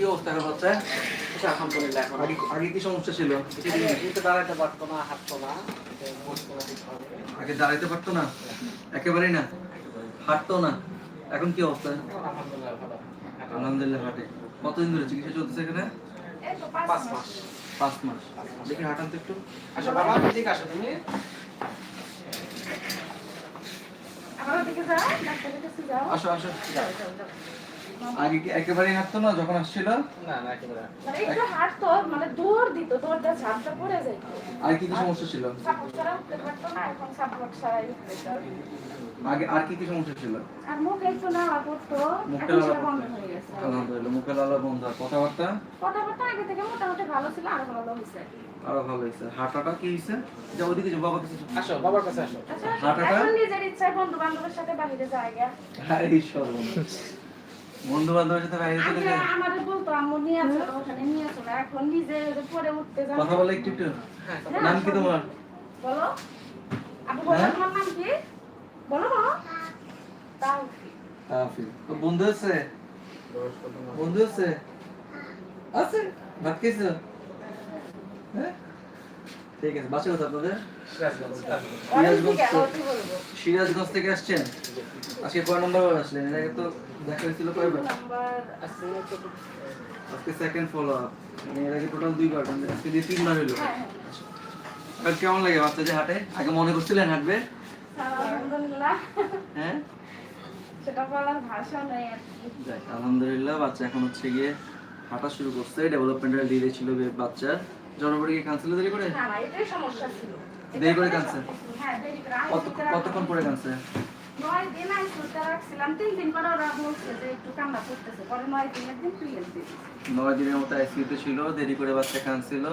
কি অবস্থা এখন আচ্ছা, আলহামদুলিল্লাহ এখন আগে আগে কি সমস্যা ছিল? কিন্তু দাঁড়াতে পারতো না হাঁটতো না। আগে দাঁড়াইতে পারতো না? একেবারেই না? হাঁটতো না? এখন কি অবস্থা? এখন আলহামদুলিল্লাহ ভালো। হাঁটে। কতদিন ধরে চিকিৎসা চলতেছে এখানে? পাঁচ মাস। মাস। পাঁচ মাস। দেখি হাঁটান তো একটু। আসো বাবা ঠিক আসো তুমি। আসো আসো। যাও, যাও, যাও। আগে কি একেবারেই হাঁটতো না যখন আসছিল না না একেবারে মানে একটু হাঁটতো, মানে দৌড় দিত, দৌড় দিয়ে ঝাঁপটা পড়ে যাইতো। আর কি কি সমস্যা ছিল সাপোর্ট ছাড়া উঠতে পারতো না, এখন সাপোর্ট ছাড়াই। আগে আর কি কি সমস্যা ছিল আর মুখে একটু এখন সেটা লালা বন্ধ হয়ে গেছে। আলহামদুলিল্লাহ মুখে লালা বন্ধ আর কথাবার্তা কথাবার্তা আগে থেকে মোটামুটি ভালো ছিল, আরও ভালো হয়েছে। আরও ভালো হয়েছে হাঁটাটা কি হয়েছে যা ওদিকে যাও বাবা কাছে আসো বাবার কাছে আসো আচ্ছা, হাঁটাটা? নিজের ইচ্ছায় বন্ধু-বান্ধবের সাথে বাহিরে যায়। আরে সর্বনাশ বন্ধু বান্ধবের সাথে বাইরে চলে যায় আমাদের বলতো, আম্মু নিয়ে চলো, ওখানে নিয়ে চলো। এখন নিজে পরে উঠতে জানে। কথা বলে একটু একটু হ্যাঁ হ্যাঁ, নাম কি তোমার? বলো। আপু বলো হ্যাঁ? তোমার নাম কি? বলো বলো। তাওফিক। তো বন্ধু আছে? বন্ধু আছে? আছে? ভাত খেয়েছো? হ্যাঁ? ঠিক আছে বাসা কোথায় আপনাদের? সিরাজগঞ্জ থেকে আসছেন? আজকে কয় নম্বর বার আসলেন? এর আগে তো দেখা হয়েছিল কয়বার? আজকে সেকেন্ড ফলো আপ মানে এর আগে টোটাল দুইবার মানে আজকে দিয়ে তিনবার হলো। হ্যাঁ, আর কেমন লাগে বাচ্চা যে হাঁটে? আগে মনে করছিলেন হাঁটবে? হ্যাঁ, আলহামদুলিল্লাহ। হ্যাঁ? সেটা বলার ভাষা নেই আলহামদুলিল্লাহ বাচ্চা এখন হচ্ছে গিয়ে হাঁটা শুরু করছে। ডেভেলপমেন্টাল ডিলে ছিল বে- বাচ্চার। জন্মপরে কি কাঁদছিল দেরি করে? না এটাই সমস্যা ছিল। দেরি করে কাঁদছে? হ্যাঁ দেরি করে। কত কতক্ষণ পরে কাঁদছে নয় দিন আইসিতে রাখছিলাম তিন দিন পরে ওরা বলছে যে একটু কান্না করতেছে। পরে নয় দিনের দিন ক্লিয়ার দিয়েছে নয় দিনের মতো আইসিইউতে ছিল দেরি করে বাচ্চা কাঁদছিল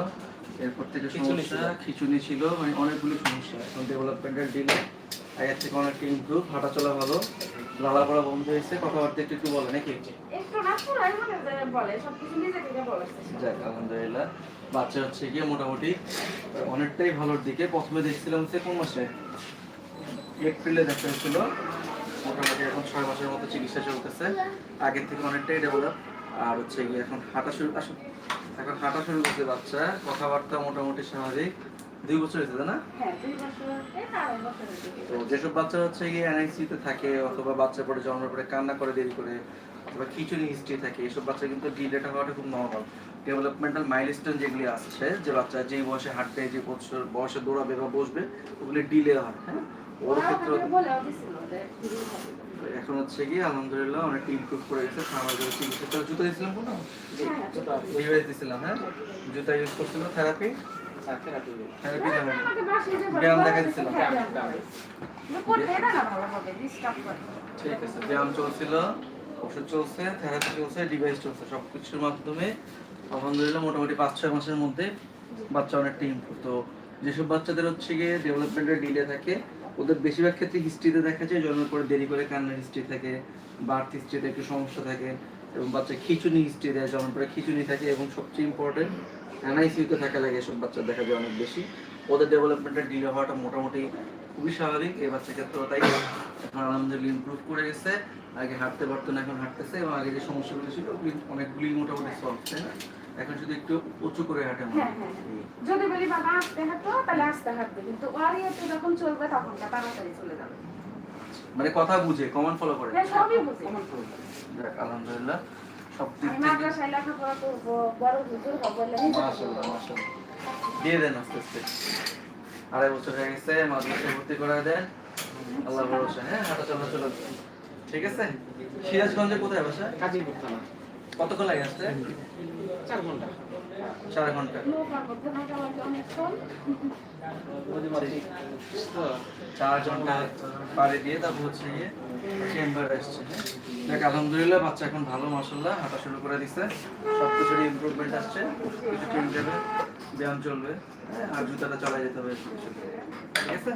এরপর থেকে খিঁচুনি সমস্যা ছিল। খিচুনি ছিল মানে অনেকগুলো সমস্যা। এখন ডেভেলপমেন্টাল ডিলে আগের থেকে অনেকটা ইমপ্রুভ হাঁটা চলা ভালো লালা পড়া বন্ধ হয়েছে। কথাবার্তা একটু একটু বলে নাকি? মানে যাক আলহামদুলিল্লাহ। বাচ্চা হচ্ছে গিয়ে মোটামুটি অনেকটাই ভালোর দিকে। প্রথমে দেখছিলাম হচ্ছে কোন মাসে? এপ্রিলে দেখা হয়েছিল। মোটামুটি এখন ছয় মাসের মতো চিকিৎসা চলতেছে। আগের থেকে অনেকটাই ডেভেলপ আর হচ্ছে গিয়ে এখন হাঁটা শুরু আসুন। এখন হাঁটা শুরু করছে বাচ্চা। কথাবার্তা মোটামুটি স্বাভাবিক। দুই বছর হয়েছে তাই না? হ্যাঁ তো যেসব বাচ্চা হচ্ছে গিয়ে এনআইসিতে থাকে অথবা বাচ্চা পরে জন্মের পরে কান্না করে দেরি করে অথবা খিচুড়ি হিস্ট্রি থাকে এসব বাচ্চা কিন্তু ডিলেটা হওয়াটা খুব নর্মাল ডেভেলপমেন্টাল মাইলস্টোন যেগুলি আসছে যে বাচ্চা যেই বয়সে হাঁটবে যে বছর বয়সে দৌড়াবে বা বসবে ওগুলি ডিলে হয় হ্যাঁ? ওর ক্ষেত্রে এখন হচ্ছে গিয়ে আলহামদুলিল্লাহ অনেক ইমপ্রুভ করে গেছে। খাবার জন্য চিকিৎসা তো জুতো দিয়েছিলাম কোনো হ্যাঁ এইভাবে দিয়েছিলাম হ্যাঁ? জুতা ইউজ করছিল থেরাপি হ্যাঁ থেরাপি ব্যায়াম দেখা। হ্যাঁ, ঠিক আছে ব্যায়াম চলছিল। ওষুধ চলছে থেরাপি চলছে ডিভাইস চলছে সব কিছুর মাধ্যমে আলহামদুলিল্লাহ মোটামুটি পাঁচ, ছয় মাসের মধ্যে বাচ্চা অনেকটা ইম্প্রুভ তো যেসব বাচ্চাদের হচ্ছে গিয়ে ডেভেলপমেন্টের ডিলে থাকে, ওদের বেশিরভাগ ক্ষেত্রে হিস্ট্রিতে দেখা যায়, জন্মের পরে দেরি করে কান্নার হিস্ট্রি থাকে বার্থ হিস্ট্রিতে একটু সমস্যা থাকে, এবং বাচ্চা খিচুনি হিস্ট্রি দেয়, জন্মের পরে খিচুনি থাকে, এবং সবচেয়ে ইম্পর্টেন্ট এনআইসিউতে থাকা লাগে এসব বাচ্চা দেখা যায় অনেক বেশি। ওদের ডেভেলপমেন্টের ডিলে হওয়াটা মোটামুটি খুবই স্বাভাবিক এই বাচ্চা ক্ষেত্রেও তাই। এখন আলহামদুলিল্লাহ ইমপ্রুভ করে গেছে আগে হাঁটতে পারতো না এখন হাঁটতেছে এবং আগে যে সমস্যাগুলো ছিল ওগুলি অনেকগুলি মোটামুটি সলভ তাই না? এখন শুধু একটু উঁচু করে হাঁটে হ্যাঁ, হ্যাঁ, যদি বলি বাবা আসতে হাঁটো তাহলে আসতে হাঁটবে। কিন্তু ওর ইয়েতে যখন চলবে তখন তাড়াতাড়ি চলে যাবে। মানে কথা বুঝে কমন ফলো করে। হ্যাঁ সবই বুঝি। যাক আলহামদুলিল্লাহ। সব দিক দিয়ে দেন আস্তে আস্তে। আড়াই বছর হয়ে গেছে মাদ্রাসায় ভর্তি করে দেন। আল্লাহ ভরসা হ্যাঁ হাঁটা চলা চলা। ঠিক আছে? সিরাজগঞ্জে কোথায় বাসা? কাজই করতো না কতক্ষণ লাগে আসতে? চার ঘণ্টা। চার ঘণ্টা। চার ঘণ্টা পাড়ি দিয়ে তারপর হচ্ছে গিয়ে চেম্বারে আসছে। দেখ আলহামদুলিল্লাহ বাচ্চা এখন ভালো মাসাল্লাহ হাঁটা শুরু করে দিছে। সব কিছুরই ইমপ্রুভমেন্ট আসছে। কিছু ট্রেন যাবে ব্যায়াম চলবে। হ্যাঁ, আর জুতাটা চালাই যেতে হবে। ঠিক আছে?